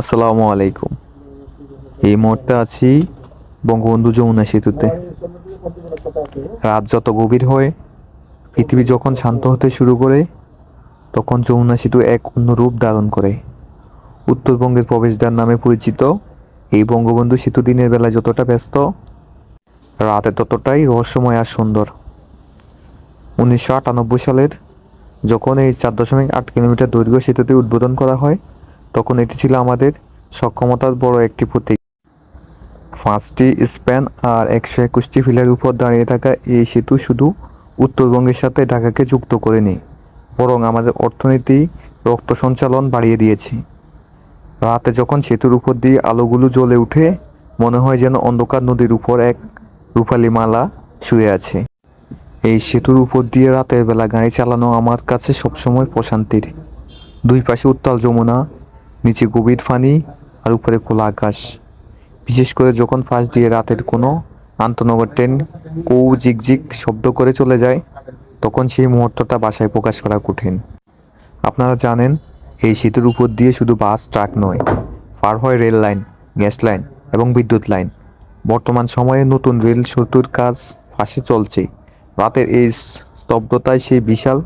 আসসালামু আলাইকুম। এই মুহূর্তে আছি বঙ্গবন্ধু যমুনা সেতুতে। রাত যত গভীর হয়, পৃথিবী যখন শান্ত হতে শুরু করে, তখন যমুনা সেতু এক অন্য রূপ ধারণ করে। উত্তরবঙ্গের প্রবেশদ্বার নামে পরিচিত এই বঙ্গবন্ধু সেতু দিনের বেলায় যতটা ব্যস্ত, রাতে ততটাই রহস্যময় আর সুন্দর। উনিশশো আটানব্বই সালের যখন এই চার দশমিক আট কিলোমিটার দৈর্ঘ্য সেতুটি উদ্বোধন করা হয় তখন এটি ছিল আমাদের সক্ষমতার বড় একটি প্রতীক। পাঁচটি স্প্যান আর একশো একুশটি ফিলের উপর দাঁড়িয়ে থাকা এই সেতু শুধু উত্তরবঙ্গের সাথে ঢাকাকে যুক্ত করেনি, বরং আমাদের অর্থনীতি, রক্ত সঞ্চালন বাড়িয়ে দিয়েছে। রাতে যখন সেতুর উপর দিয়ে আলোগুলো জ্বলে উঠে, মনে হয় যেন অন্ধকার নদীর উপর এক রূপালী মালা শুয়ে আছে। এই সেতুর উপর দিয়ে রাতের বেলা গাড়ি চালানো আমার কাছে সবসময় প্রশান্তির। দুই পাশে উত্তাল যমুনা নিচে গভীর ফানি আর উপরে খোলা আকাশ। বিশেষ করে যখন পাশ দিয়ে রাতের কোনো আন্তনগর ট্রেন কৌ জিকজিক শব্দ করে চলে যায়, তখন সেই মুহূর্তটা বাসায় প্রকাশ করা কঠিন। আপনারা জানেন, এই সেতুর উপর দিয়ে শুধু বাস, ট্রাক নয়, পার হয় রেল লাইন, গ্যাস লাইন এবং বিদ্যুৎ লাইন। বর্তমান সময়ে নতুন রেল সেতুর কাজ পাশে চলছে রাতের এই স্তব্ধতায় সেই বিশাল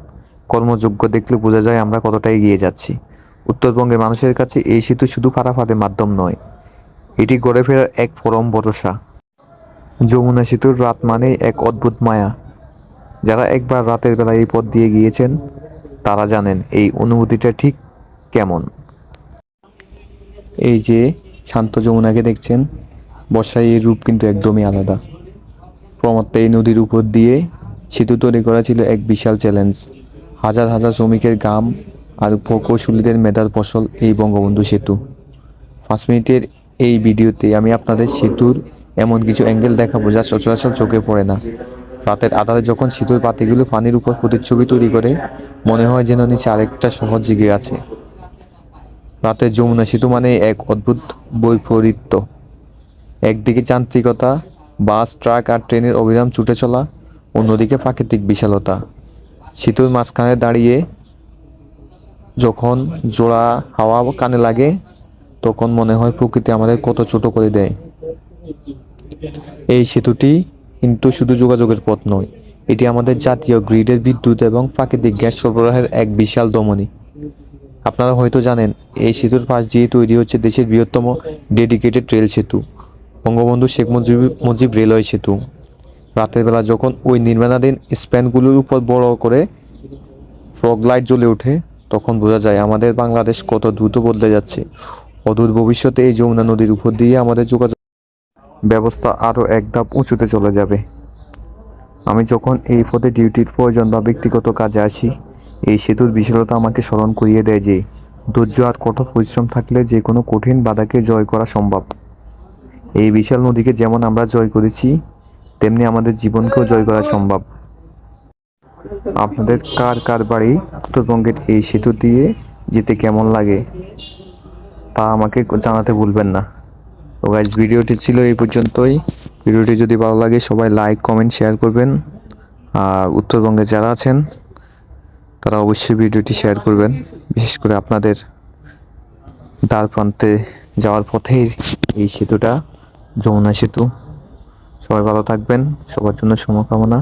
কর্মযোগ্য দেখলে বোঝা যায় আমরা কতটা এগিয়ে যাচ্ছি। উত্তরবঙ্গের মানুষের কাছে এই সেতু শুধু ফারাফাদের মাধ্যম নয়, এটি গড়ে ফেরার এক পরম ভরসা। যমুনা সেতুর রাত মানেই এক অদ্ভুত মায়া। যারা একবার রাতের বেলা এই পথ দিয়ে গিয়েছেন, তারা জানেন এই অনুভূতিটা ঠিক কেমন। এই যে শান্ত যমুনাকে দেখছেন, বর্ষায় এর রূপ কিন্তু একদমই আলাদা। প্রমত্ত এই নদীর উপর দিয়ে সেতু তৈরি করা ছিল এক বিশাল চ্যালেঞ্জ হাজার হাজার শ্রমিকের গাম আর প্রকৌশলীদের মেধার ফসল এই বঙ্গবন্ধু সেতু। পাঁচ মিনিটের এই ভিডিওতে আমি আপনাদের সেতুর এমন কিছু অ্যাঙ্গেল দেখাবো যা সচরাচর চোখে পড়ে না। রাতের আধারে যখন সেতুর পাতিগুলো পানির উপর প্রতিচ্ছবি তৈরি করে, মনে হয় যেন নিচে আরেকটা শহর জেগে আছে। রাতের যমুনা সেতু মানে এক অদ্ভুত বৈপরীত্য। একদিকে যান্ত্রিকতা, বাস, ট্রাক আর ট্রেনের অবিরাম ছুটে চলা, অন্যদিকে প্রাকৃতিক বিশালতা। সেতুর মাঝখানে দাঁড়িয়ে যখন জোড়া হাওয়া কানে লাগে, তখন মনে হয় প্রকৃতি আমাদের কত ছোট করে দেয়। এই সেতুটি কিন্তু শুধু যোগাযোগের পথ নয়, এটি আমাদের জাতীয় গ্রিডের বিদ্যুৎ এবং প্রাকৃতিক গ্যাস সরবরাহের এক বিশাল দমনী। আপনারা হয়তো জানেন, এই সেতুর পাশ দিয়ে তৈরি হচ্ছে দেশের বৃহত্তম ডেডিকেটেড রেল সেতু, বঙ্গবন্ধু শেখ মুজিব মুজিব রেলওয়ে সেতু। রাতের বেলা যখন ওই নির্মাণাধীন স্প্যানগুলোর উপর বড় করে ফগ লাইট জ্বলে ওঠে তখন বোঝা যায় আমাদের বাংলাদেশ কত দ্রুত বদলে যাচ্ছে। অদূর ভবিষ্যতে এই যমুনা নদীর উপর দিয়ে আমাদের যোগাযোগ ব্যবস্থা আরও এক ধাপ উঁচুতে চলে যাবে। আমি যখন এই পথে ডিউটির প্রয়োজন বা ব্যক্তিগত কাজে আসি, এই সেতুর বিশালতা আমাকে স্মরণ করিয়ে দেয় যে, ধৈর্য আর কঠোর পরিশ্রম থাকলে যে কোনো কঠিন বাধাকে জয় করা সম্ভব। এই বিশাল নদীকে যেমন আমরা জয় করেছি, তেমনি আমাদের জীবনকেও জয় করা সম্ভব। আপনাদের কার কার বাড়ি উত্তরবঙ্গের এই সেতু দিয়ে যেতে কেমন লাগে তা আমাকে জানাতে ভুলবেন না। তো গাইজ ভিডিওটি ছিল এই পর্যন্তই। ভিডিওটি যদি ভালো লাগে সবাই লাইক কমেন্ট শেয়ার করবেন। আর উত্তরবঙ্গে যারা আছেন, তারা অবশ্যই ভিডিওটি শেয়ার করবেন। বিশেষ করে আপনাদের দ্বার প্রান্তে যাওয়ার পথেই এই সেতুটা, যমুনা সেতু। সবাই ভালো থাকবেন। সবার জন্য শুভকামনা।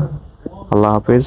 আল্লাহ হাফেজ।